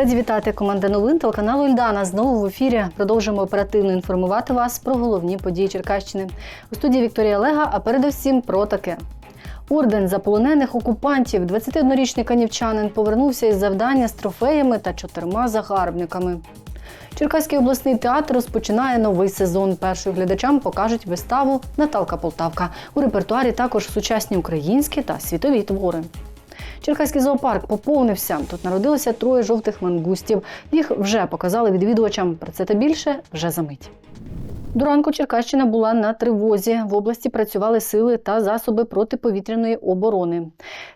Раді вітати команда новин телеканалу Ільдана. Знову в ефірі продовжуємо оперативно інформувати вас про головні події Черкащини. У студії Вікторія Лега, а передусім про таке. Орден за полонених окупантів. 21-річний канівчанин повернувся із завдання з трофеями та чотирма загарбниками. Черкаський обласний театр розпочинає новий сезон. Першою глядачам покажуть виставу Наталка Полтавка. У репертуарі також сучасні українські та світові твори. Черкаський зоопарк поповнився. Тут народилося троє жовтих мангустів. Їх вже показали відвідувачам. Про це та більше вже за мить. До ранку Черкащина була на тривозі. В області працювали сили та засоби протиповітряної оборони.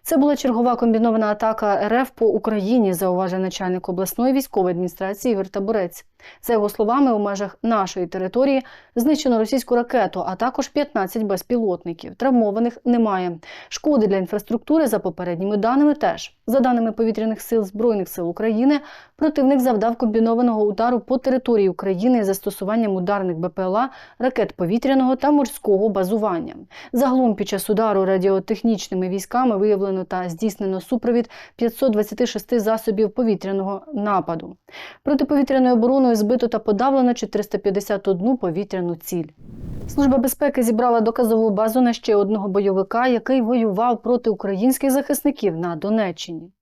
Це була чергова комбінована атака РФ по Україні, зауважив начальник обласної військової адміністрації Ігор. За його словами, у межах нашої території знищено російську ракету, а також 15 безпілотників. Травмованих немає. Шкоди для інфраструктури за попередніми даними теж. За даними повітряних сил Збройних сил України, противник завдав комбінованого удару по території України з застосуванням ударних БПЛА, ракет повітряного та морського базування. Загалом під час удару радіотехнічними військами виявлено та здійснено супровід 526 засобів повітряного нападу. Протиповітряною обороною збито та подавлено 451 повітряну ціль. Служба безпеки зібрала доказову базу на ще одного бойовика, який воював проти українських захисників на Донеччині.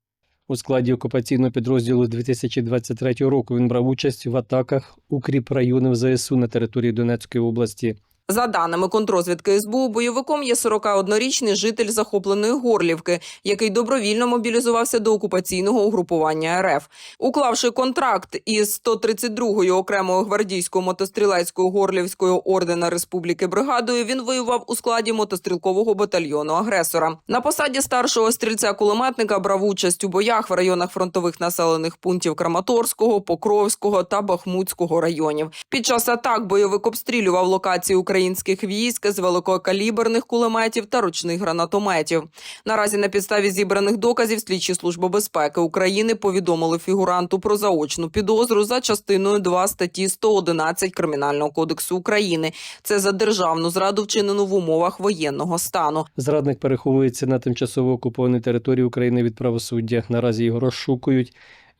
У складі окупаційного підрозділу 2023 року він брав участь в атаках укріп районів ЗСУ на території Донецької області. За даними контрозвідки СБУ, бойовиком є 41-річний житель захопленої Горлівки, який добровільно мобілізувався до окупаційного угрупування РФ. Уклавши контракт із 132-ю окремою гвардійською мотострілецькою Горлівською ордена Республіки бригадою, він воював у складі мотострілкового батальйону агресора. На посаді старшого стрільця-кулеметника брав участь у боях в районах фронтових населених пунктів Краматорського, Покровського та Бахмутського районів. Під час атак бойовик обстрілював локації українських військ з великокаліберних кулеметів та ручних гранатометів. Наразі на підставі зібраних доказів слідчі служби безпеки України повідомили фігуранту про заочну підозру за частиною 2 статті 111 Кримінального кодексу України. Це за державну зраду вчинену в умовах воєнного стану. Зрадник переховується на тимчасово окупованій території України від правосуддя. Наразі його розшукують.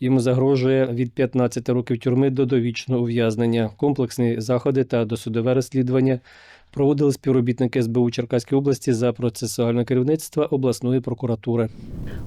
Йому загрожує від 15 років тюрми до довічного ув'язнення. Комплексні заходи та досудове розслідування проводили співробітники СБУ Черкаської області за процесуальне керівництво обласної прокуратури.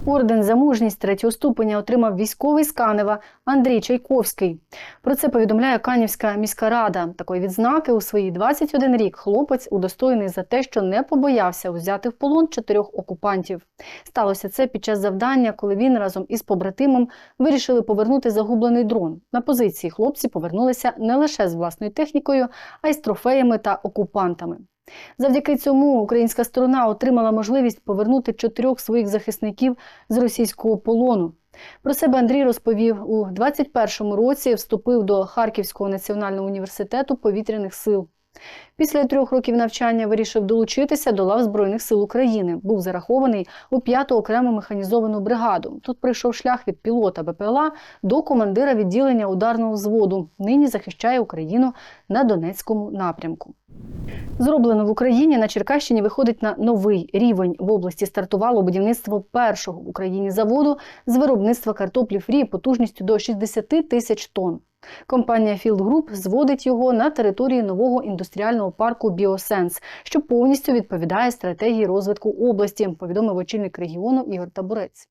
Орден за мужність третього ступеня отримав військовий з Канева Андрій Чайковський. Про це повідомляє Канівська міська рада. Такої відзнаки у свої 21 рік хлопець удостоєний за те, що не побоявся взяти в полон чотирьох окупантів. Сталося це під час завдання, коли він разом із побратимом вирішили повернути загублений дрон. На позиції хлопці повернулися не лише з власною технікою, а й з трофеями та окупантами. Завдяки цьому українська сторона отримала можливість повернути чотирьох своїх захисників з російського полону. Про себе Андрій розповів у 21-му році. Вступив до Харківського національного університету повітряних сил. Після трьох років навчання вирішив долучитися до лав Збройних сил України. Був зарахований у 5-ту окрему механізовану бригаду. Тут пройшов шлях від пілота БПЛА до командира відділення ударного взводу. Нині захищає Україну на Донецькому напрямку. Зроблено в Україні на Черкащині виходить на новий рівень. В області стартувало будівництво першого в Україні заводу з виробництва картоплі фрі потужністю до 60 тисяч тонн. Компанія Field Group зводить його на території нового індустріального парку Біосенс, що повністю відповідає стратегії розвитку області, повідомив очільник регіону Ігор Табурець.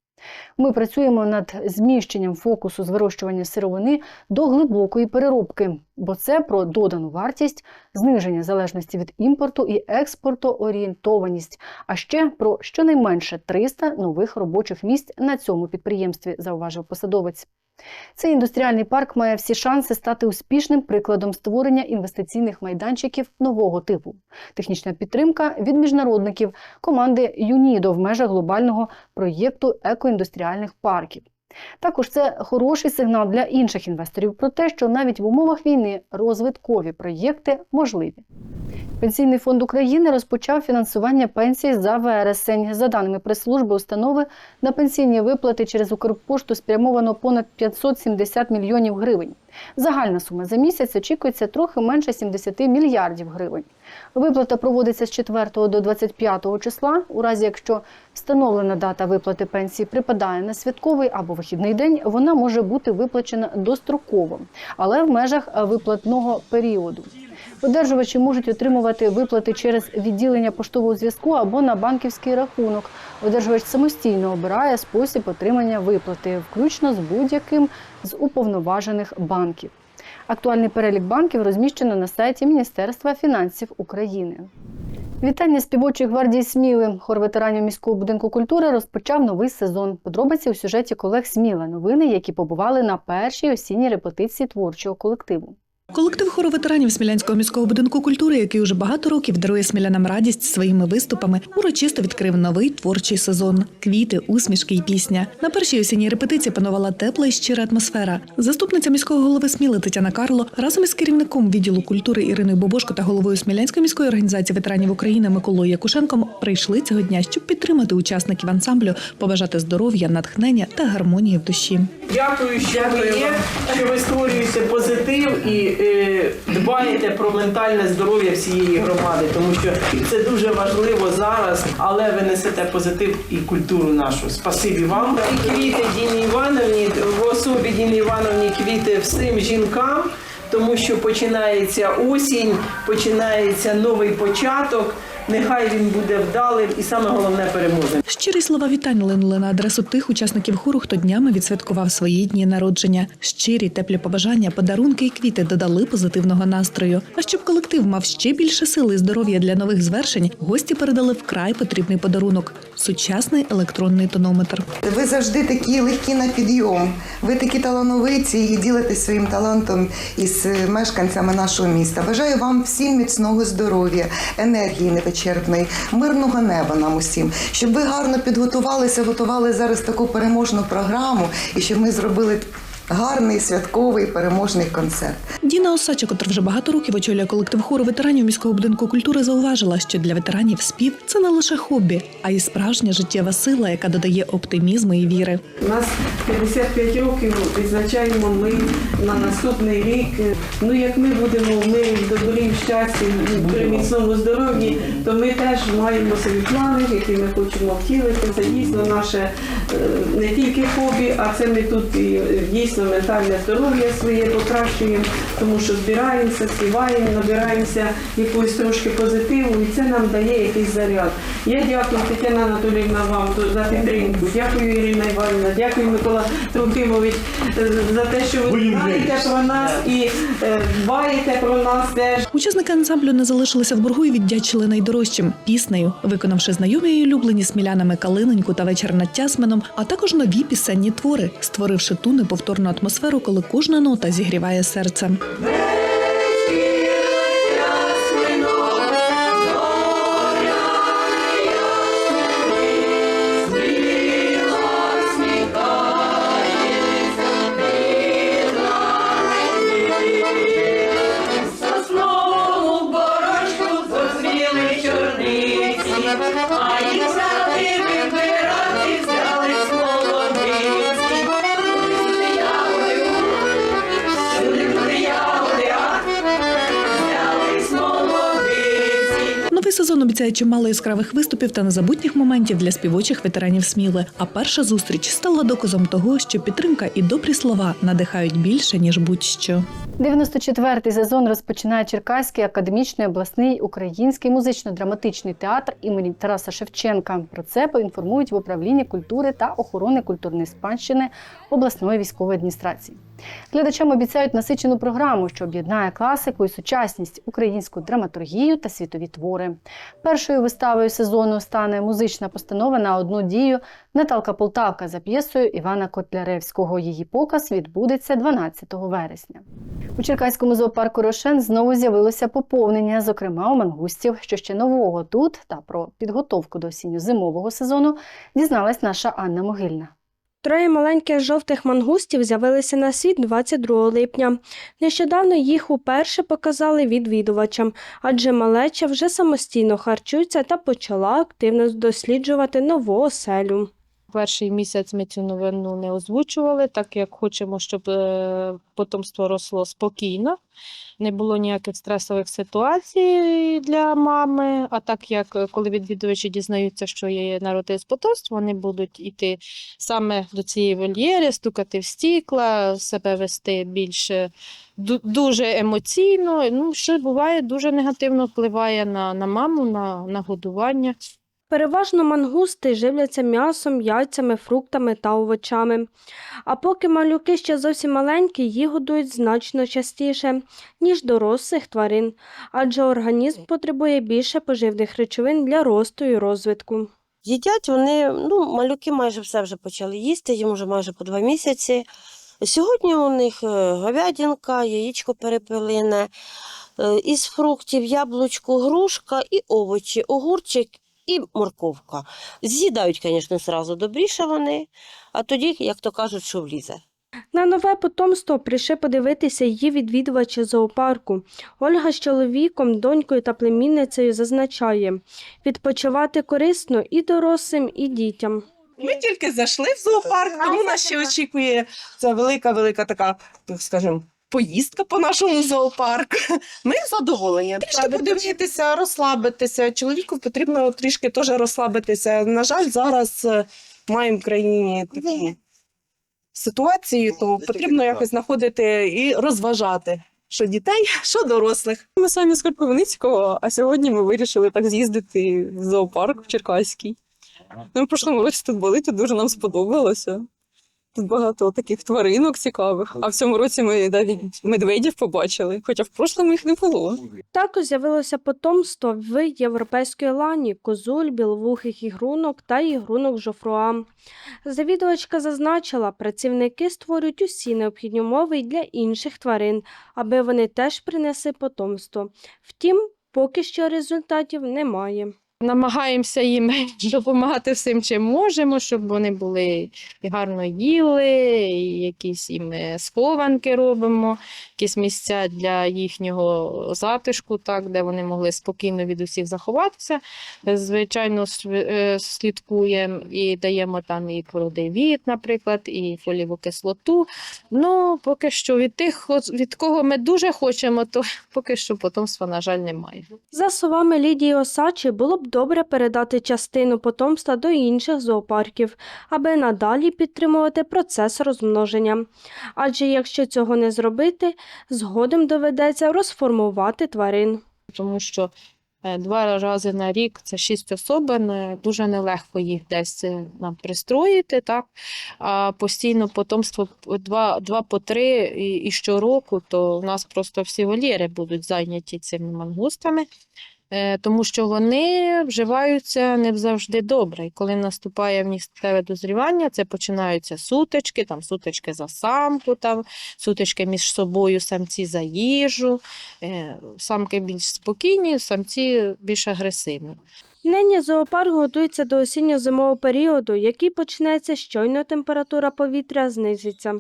Ми працюємо над зміщенням фокусу з вирощування сировини до глибокої переробки, бо це про додану вартість, зниження залежності від імпорту і експорту орієнтованість, а ще про щонайменше 300 нових робочих місць на цьому підприємстві, зауважив посадовець. Цей індустріальний парк має всі шанси стати успішним прикладом створення інвестиційних майданчиків нового типу. Технічна підтримка від міжнародників команди ЮНІДО в межах глобального проєкту екоіндустріальних парків. Також це хороший сигнал для інших інвесторів про те, що навіть в умовах війни розвиткові проєкти можливі. Пенсійний фонд України розпочав фінансування пенсій за вересень. За даними прес-служби установи, на пенсійні виплати через Укрпошту спрямовано понад 570 мільйонів гривень. Загальна сума за місяць очікується трохи менше 70 мільярдів гривень. Виплата проводиться з 4 до 25 числа. У разі, якщо встановлена дата виплати пенсії припадає на святковий або вихідний день, вона може бути виплачена достроково, але в межах виплатного періоду. Одержувачі можуть отримувати виплати через відділення поштового зв'язку або на банківський рахунок. Одержувач самостійно обирає спосіб отримання виплати, включно з будь-яким з уповноважених банків. Актуальний перелік банків розміщено на сайті Міністерства фінансів України. Вітання співочої гвардії Сміли. Хор ветеранів міського будинку культури розпочав новий сезон. Подробиці у сюжеті колег Сміла. Новини, які побували на першій осінній репетиції творчого колективу. Колектив хору ветеранів Смілянського міського будинку культури, який уже багато років дарує смілянам радість своїми виступами, урочисто відкрив новий творчий сезон: квіти, усмішки і пісня. На першій осінній репетиції панувала тепла і щира атмосфера. Заступниця міського голови Сміли Тетяна Карло разом із керівником відділу культури Іриною Бобошко та головою Смілянської міської організації ветеранів України Миколою Якушенком прийшли цього дня, щоб підтримати учасників ансамблю, побажати здоров'я, натхнення та гармонії в душі. Дякую, що ви створюєте позитив і дбаєте про ментальне здоров'я всієї громади, тому що це дуже важливо зараз, але ви несете позитив і культуру нашу. Спасибі вам. І квіти Діні Івановні, в особі Діні Івановні квіти всім жінкам, тому що починається осінь, починається новий початок. Нехай він буде вдалим і саме головне переможним. Щирі слова вітань линули на адресу тих учасників хору, хто днями відсвяткував свої дні народження. Щирі теплі побажання, подарунки і квіти додали позитивного настрою. А щоб колектив мав ще більше сили і здоров'я для нових звершень, гості передали вкрай потрібний подарунок сучасний електронний тонометр. Ви завжди такі легкі на підйом. Ви такі талановиті і ділитесь своїм талантом із мешканцями нашого міста. Бажаю вам всім міцного здоров'я, енергії невичерпної, мирного неба нам усім, щоб ви гарно підготувалися, готували зараз таку переможну програму, і щоб ми зробили гарний святковий переможний концерт. Діна Осача, котра вже багато років очолює колектив хору ветеранів міського будинку культури, зауважила, що для ветеранів спів це не лише хобі, а й справжня життєва сила, яка додає оптимізму і віри. У нас 55 років відзначаємо ми на наступний рік. Ну як ми будемо в мирі, в добрі, в щасті, при міцному здоров'ї, то ми теж маємо свої плани, які ми хочемо втілити. Це дійсно наше е, не тільки хобі, а це ми тут і е, дійсно ментальне здоров'я своє покращуємо, тому що збираємося, співаємо, набираємося якоїсь трошки позитиву, і це нам дає якийсь заряд. Я дякую Тетяна Анатоліївна вам за підтримку. Дякую Ірина Іванівна, дякую Микола Трохимович е, за те, що ви знаєте про нас і е, дбаєте про нас теж. Учасники ансамблю не залишилися в боргу і віддячили найдорожчим піснею, виконавши знайомі і улюблені смілянами Калиненьку та вечір над Тясмином, а також нові пісенні твори, створивши ту неповторну атмосферу, коли кожна нота зігріває серце. I обіцяє чимало яскравих виступів та незабутніх моментів для співочих ветеранів Сміли. А перша зустріч стала доказом того, що підтримка і добрі слова надихають більше ніж будь-що. 94-й сезон розпочинає Черкаський академічний обласний український музично-драматичний театр імені Тараса Шевченка. Про це поінформують в управлінні культури та охорони культурної спадщини обласної військової адміністрації. Глядачам обіцяють насичену програму, що об'єднає класику і сучасність, українську драматургію та світові твори. Першою виставою сезону стане музична постанова на одну дію Наталка Полтавка за п'єсою Івана Котляревського. Її показ відбудеться 12 вересня. У Черкаському зоопарку Рошен знову з'явилося поповнення, зокрема у мангустів. Що ще нового тут та про підготовку до осінньо-зимового сезону дізналась наша Анна Могильна. Троє маленьких жовтих мангустів з'явилися на світ 22 липня. Нещодавно їх уперше показали відвідувачам, адже малеча вже самостійно харчується та почала активно досліджувати нову оселю. Перший місяць ми цю новину не озвучували, так як хочемо, щоб е, потомство росло спокійно, не було ніяких стресових ситуацій для мами. А так як е, коли відвідувачі дізнаються, що є народилось потомство, вони будуть йти саме до цієї вольєри, стукати в стікла, себе вести більше дуже емоційно. Ну, що буває, дуже негативно впливає на, на маму, на, на годування. Переважно мангусти живляться м'ясом, яйцями, фруктами та овочами. А поки малюки ще зовсім маленькі, їх годують значно частіше, ніж дорослих тварин, адже організм потребує більше поживних речовин для росту і розвитку. Їдять вони, ну, малюки майже все вже почали їсти, їм вже майже по два місяці. Сьогодні у них е, говядинка, яєчко перепелине, е, із фруктів, яблучко, грушка і овочі, огурчик і морковка. З'їдають, звісно, зразу добріше вони, а тоді, як то кажуть, що влізе. На нове потомство прийшли подивитися її відвідувачі зоопарку. Ольга з чоловіком, донькою та племінницею зазначає відпочивати корисно і дорослим, і дітям. Ми тільки зайшли в зоопарк, тому нас ще очікує ця велика, велика така, скажімо, поїздка по нашому зоопарку. Ми задоволені. Трішки подивитися, розслабитися. Чоловіку потрібно трішки теж розслабитися. На жаль, зараз е, маємо в країні такі ситуації, то потрібно якось знаходити і розважати. Що дітей, що дорослих. Ми самі з Кропивницького, а сьогодні ми вирішили так з'їздити в зоопарк в Черкаський. Ми в прошлому році тут були, тут дуже нам сподобалося. Тут багато таких тваринок цікавих. А в цьому році ми навіть медведів побачили, хоча в прошлому їх не було. Також з'явилося потомство в європейської лані, козуль, біловухих ігрунок та ігрунок жофруа. Завідувачка зазначила, працівники створюють усі необхідні умови й для інших тварин, аби вони теж принесли потомство. Втім, поки що результатів немає. Намагаємося їм допомагати всім, чим можемо, щоб вони були і гарно їли, і якісь їм е, схованки робимо, якісь місця для їхнього затишку, так, де вони могли спокійно від усіх заховатися. Звичайно, е, слідкуємо і даємо там і продивіт, наприклад, і фолієву кислоту. Ну, поки що від тих, від кого ми дуже хочемо, то поки що потомства, на жаль, немає. За словами Лідії Осачі, було добре передати частину потомства до інших зоопарків, аби надалі підтримувати процес розмноження. Адже якщо цього не зробити, згодом доведеться розформувати тварин. тому що е, два рази на рік це шість особин, е, дуже нелегко їх десь е, нам пристроїти, так? А постійно потомство два, два по три і, і щороку, то в нас просто всі вольєри будуть зайняті цими мангустами. Е, Тому що вони вживаються не завжди добре. І коли наступає статеве дозрівання, це починаються сутички, там сутички за самку, там сутички між собою, самці за їжу. Е, Самки більш спокійні, самці більш агресивні. Нині зоопарк готується до осінньо-зимового періоду, який почнеться щойно температура повітря знизиться.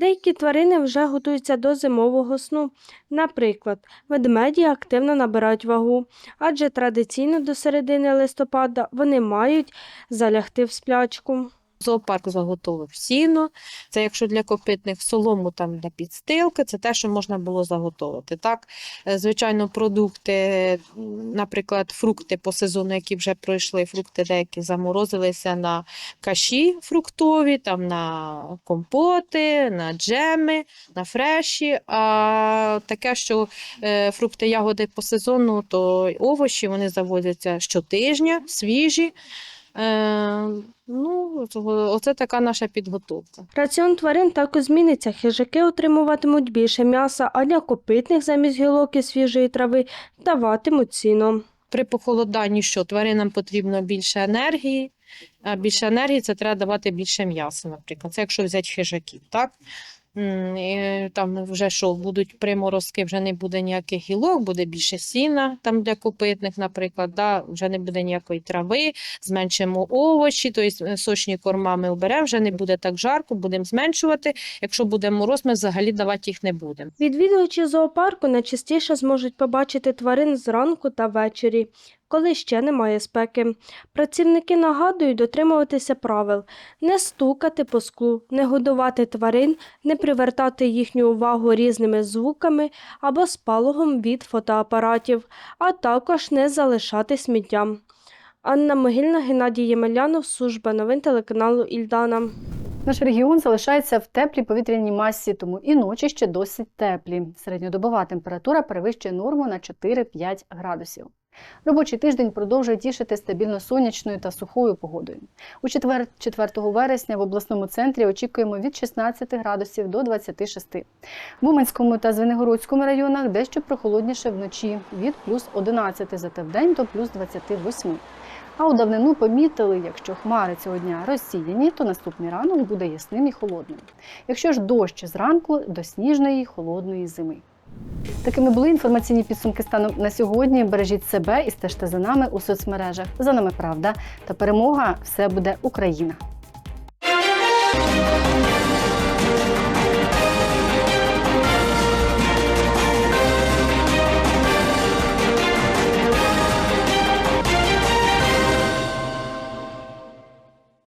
Деякі тварини вже готуються до зимового сну. Наприклад, ведмеді активно набирають вагу, адже традиційно до середини листопада вони мають залягти в сплячку. Зоопарк заготовив сіно. Це якщо для копитних солому там для підстилки, це те, що можна було заготовити. Так, Е, звичайно, продукти, наприклад, фрукти по сезону, які вже пройшли, фрукти деякі заморозилися на каші фруктові, там на компоти, на джеми, на фреші. А таке, що е, фрукти, ягоди по сезону, то овочі вони завозяться щотижня, свіжі. Ну, оце така наша підготовка. Раціон тварин також зміниться. Хижаки отримуватимуть більше м'яса, а для копитних замість гілок і свіжої трави даватимуть сіно. При похолоданні що тваринам потрібно більше енергії, а більше енергії це треба давати більше м'яса, наприклад. Це якщо взяти хижаків, так? Там вже що, будуть приморозки, вже не буде ніяких гілок, буде більше сіна там для копитних, наприклад, да, вже не буде ніякої трави, зменшимо овочі, тобто сочні корма ми оберемо, вже не буде так жарко, будемо зменшувати. Якщо буде мороз, ми взагалі давати їх не будемо. Відвідувачі зоопарку найчастіше зможуть побачити тварин зранку та ввечері, коли ще немає спеки. Працівники нагадують дотримуватися правил, не стукати по склу, не годувати тварин, не привертати їхню увагу різними звуками або спалахом від фотоапаратів, а також не залишати сміттям. Анна Могильна, Геннадій Ємелянов, служба новин телеканалу Ільдана. Наш регіон залишається в теплій повітряній масі, тому і ночі ще досить теплі. Середньодобова температура перевищує норму на 4-5 градусів. Робочий тиждень продовжує тішити стабільно сонячною та сухою погодою. У четвер, 4 вересня в обласному центрі очікуємо від 16 градусів до 26. В Уманському та Звенигородському районах дещо прохолодніше вночі від плюс 11, зате вдень до плюс 28. А у давнину помітили, якщо хмари цього дня розсіяні, то наступний ранок буде ясним і холодним. Якщо ж дощ зранку до сніжної холодної зими. Такими були інформаційні підсумки станом на сьогодні. Бережіть себе і стежте за нами у соцмережах. За нами правда та перемога все буде Україна.